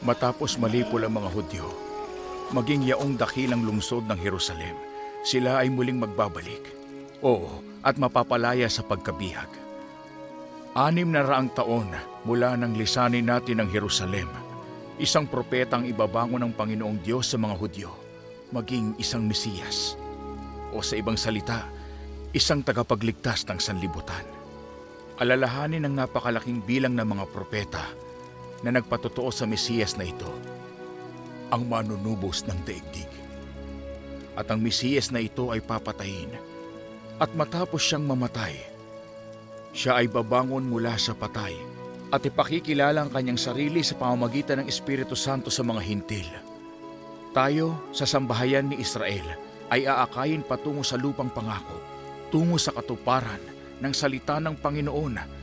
Matapos malipol ang mga Hudyo, maging yaong dakilang lungsod ng Jerusalem, sila ay muling magbabalik. Oo, at mapapalaya sa pagkabihag. Anim na raang taon mula nang lisanin natin ang Jerusalem, isang propetang ibabangon ng Panginoong Diyos sa mga Hudyo, maging isang Mesiyas. O sa ibang salita, isang tagapagligtas ng sanlibutan. Alalahanin ang napakalaking bilang ng mga propeta na nagpatotoo sa Mesiyas na ito, ang manunubos ng daigdig. At ang Mesiyas na ito ay papatayin at matapos siyang mamatay, siya ay babangon mula sa patay at ipakikilala ang kanyang sarili sa pamamagitan ng Espiritu Santo sa mga hintil. Tayo sa sambahayan ni Israel ay aakayin patungo sa lupang pangako, tungo sa katuparan ng salita ng Panginoon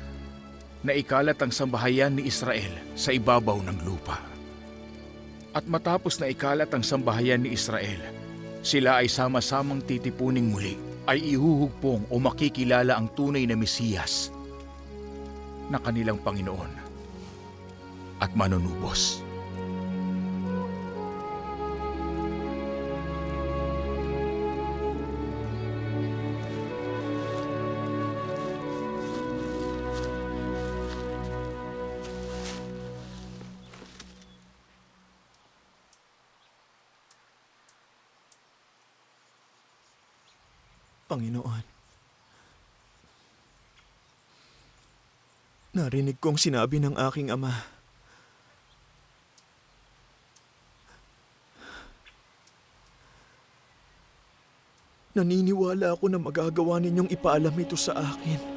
na ikalat ang sambahayan ni Israel sa ibabaw ng lupa. At matapos na ikalat ang sambahayan ni Israel, sila ay sama-samang titipuning muli, ay ihuhugpong o makikilala ang tunay na Mesiyas na kanilang Panginoon at manunubos. Panginoon. Narinig kong sinabi ng aking ama. Naniniwala ako na magagawa ninyong ipaalam ito sa akin.